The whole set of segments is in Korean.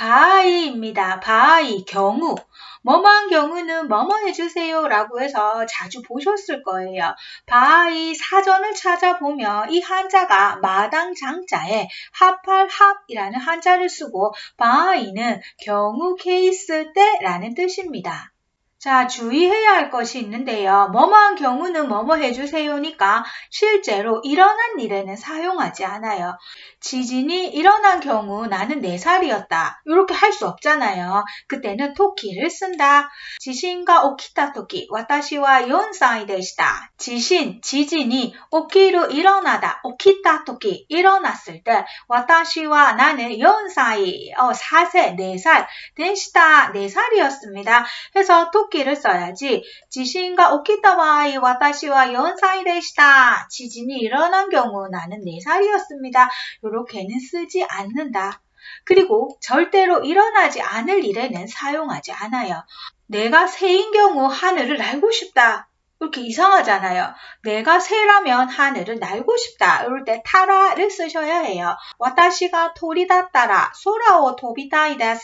바이입니다. 바이, 경우. 뭐뭐한 경우는 뭐뭐 해주세요 라고 해서 자주 보셨을 거예요. 바이 사전을 찾아보면 이 한자가 마당 장자에 합할 합이라는 한자를 쓰고 바이는 경우 케이스 때라는 뜻입니다. 자, 주의해야 할 것이 있는데요. 뭐뭐한 경우는 뭐뭐 해주세요니까 실제로 일어난 일에는 사용하지 않아요. 지진이 일어난 경우 나는 4살이었다. 이렇게 할 수 없잖아요. 그때는 토끼를 쓴다. 지신과 오키타 토끼, 와타시와 연사이 되시다. 지신, 지진이 오키로 일어나다. 오키타 토끼, 일어났을 때 와타시와 나는 연사이, 어, 4세, 4살, 되시다. 4살이었습니다. 해서 토끼 를 써야지. 지신과 오키타와이 와타시와 연사이 되시다. 지진이 일어난 경우 나는 4살이었습니다. 요렇게는 쓰지 않는다. 그리고 절대로 일어나지 않을 일에는 사용하지 않아요. 내가 새인 경우 하늘을 날고 싶다. 이렇게 이상하잖아요. 내가 새라면 하늘을 날고 싶다. 이럴 때 타라를 쓰셔야 해요. 와타시가 토리다 따라 소라오 토비다이데스.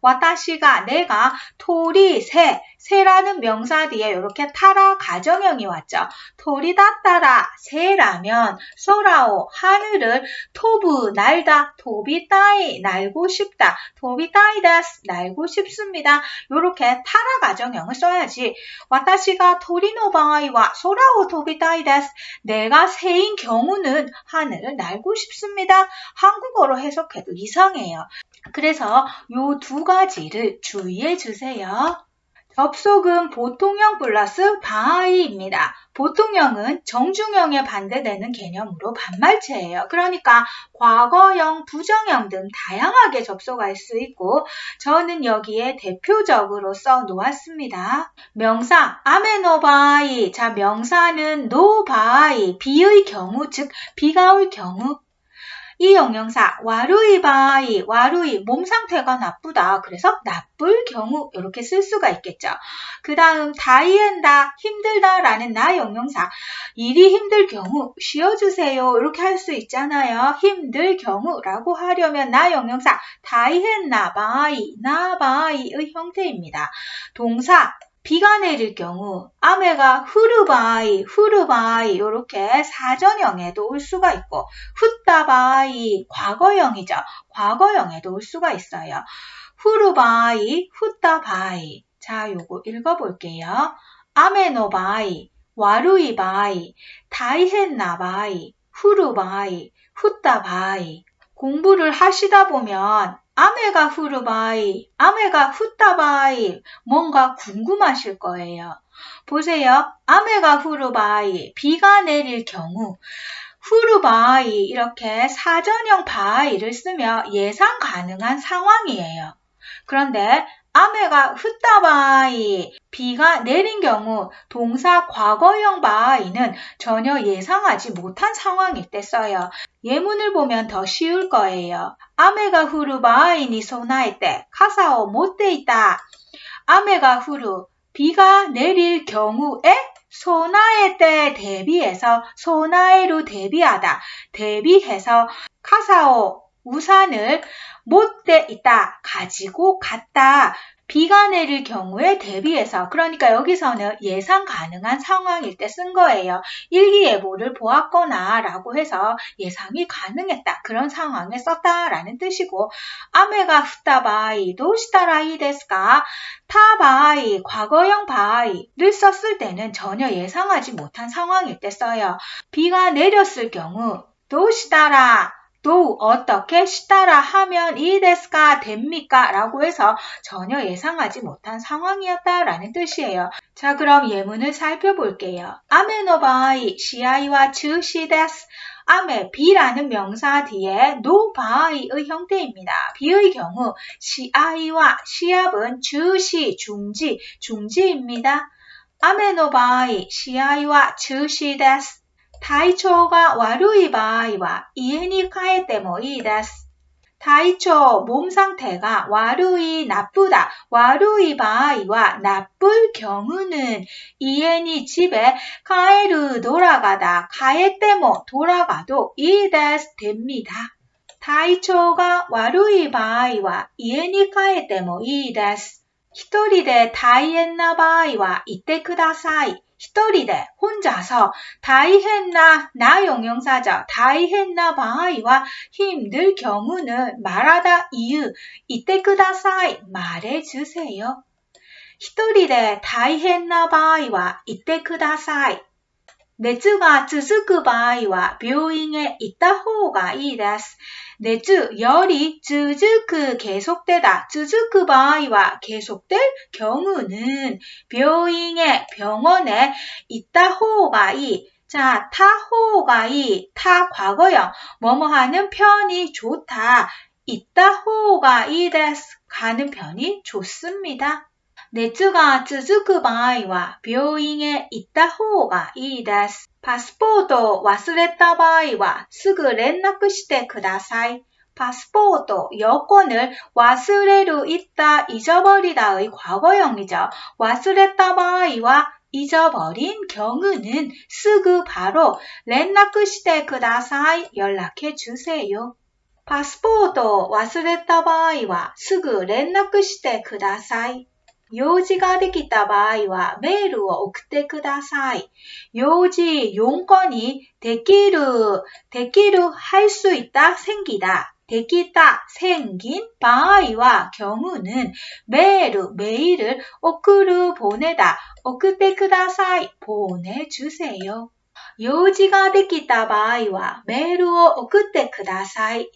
와타시가 내가 토리 새 새라는 명사 뒤에 이렇게 타라 가정형이 왔죠. 토리다 따라 새라면 소라오 하늘을 토부 날다 토비따이 날고 싶다 토비따이다스 날고 싶습니다. 이렇게 타라 가정형을 써야지. 와타시가 토리노바이와 소라오 토비따이다스 내가 새인 경우는 하늘을 날고 싶습니다. 한국어로 해석해도 이상해요. 그래서 요 두 가지를 주의해 주세요. 접속은 보통형 플러스 바이입니다. 보통형은 정중형에 반대되는 개념으로 반말체예요. 그러니까 과거형, 부정형 등 다양하게 접속할 수 있고 저는 여기에 대표적으로 써 놓았습니다. 명사 아메노바이 자 명사는 노바이 비의 경우 즉 비가 올 경우 이 영영사 와루이 바이 와루이 몸 상태가 나쁘다. 그래서 나쁠 경우 이렇게 쓸 수가 있겠죠. 그 다음 다이엔다 힘들다라는 나 영영사 일이 힘들 경우 쉬어주세요 이렇게 할 수 있잖아요. 힘들 경우라고 하려면 나 영영사 다이엔나 바이 나 바이의 형태입니다. 동사 비가 내릴 경우 아메가 후르바이, 후르바이 이렇게 사전형에도 올 수가 있고 후따바이 과거형이죠. 과거형에도 올 수가 있어요. 후르바이, 후따바이 자, 요거 읽어볼게요. 아메노바이, 와루이바이, 다이헨나바이, 후르바이, 후따바이 공부를 하시다 보면 아메가 후르바이, 아메가 후타바이 뭔가 궁금하실 거예요. 보세요. 아메가 후르바이 비가 내릴 경우 후르바이 이렇게 사전형 바이를 쓰며 예상 가능한 상황이에요. 그런데 아메가 후따바이 비가 내린 경우 동사 과거형 바이는 전혀 예상하지 못한 상황일 때 써요. 예문을 보면 더 쉬울 거예요. 아메가 후루 바이니 소나에 때 카사오 못돼 있다. 아메가 후루 비가 내릴 경우에 소나에 때 대비해서 소나에로 대비하다. 대비해서 카사오 우산을 못돼 있다. 가지고 갔다. 비가 내릴 경우에 대비해서 그러니까 여기서는 예상 가능한 상황일 때 쓴 거예요. 일기예보를 보았거나 라고 해서 예상이 가능했다. 그런 상황에 썼다라는 뜻이고 아메가 후타바이 도 시타라이 데스가 타바이 과거형 바이를 썼을 때는 전혀 예상하지 못한 상황일 때 써요. 비가 내렸을 경우 도시타라 또 어떻게 시따라 하면 이 데스가 됩니까? 라고 해서 전혀 예상하지 못한 상황이었다라는 뜻이에요. 자 그럼 예문을 살펴볼게요. 아메노바이 시아이와 츠시 데스 아메 비라는 명사 뒤에 노바이의 형태입니다. 비의 경우 시아이와 시합은 주시 중지 중지입니다. 아메노바이 시아이와 츠시 데스 体調が悪い場合は家に帰ってもいいです。 다이초 몸 상태가 와루이 나쁘다. 와루이 바이와 나쁠 경우는 이엔이 집에 가에르 돌아가다. 가에 때모 돌아가도 이데스 됩니다. 体調が悪い場合は家に帰ってもいいです。一人で大変な場合は言ってください。 一人で 혼자서 大変な 나용용사죠. 大変な 場合와 힘들 경우는 말하다 이유 言ってください. 말해주세요. 一人で大変な場合は言ってください。 熱が続く場合は病院へ行った方がいいです。 내주, 열이, 주주크 계속되다, 주주크 바이와 계속될 경우는 병원에, 병원에 있다 호가이, 자, 타 호가이, 타 과거형, 뭐뭐 하는 편이 좋다, 있다 호가이 데스, 가는 편이 좋습니다. 내주가 주주크 바이와 병원에 있다 호가이 데스. 파스포트 忘れた場合はすぐ連絡してください. 파스포트 여권을 忘れる 있다 잊어버리다의 과거형이죠. 忘れた 場合와 잊어버린 경우는 すぐ 바로 連絡してください 연락해 주세요. 파스포트 忘れた場合はすぐ連絡してください。 用事ができた場合はメールを送ってください。用事、용건이できる、できる、할 수 있다, 생기다, できた, 생긴, 場合は 경우는 메일, 메일을 送る, 보내다, 送ってください, 보내주세요. 用事ができた場合はメールを送ってください。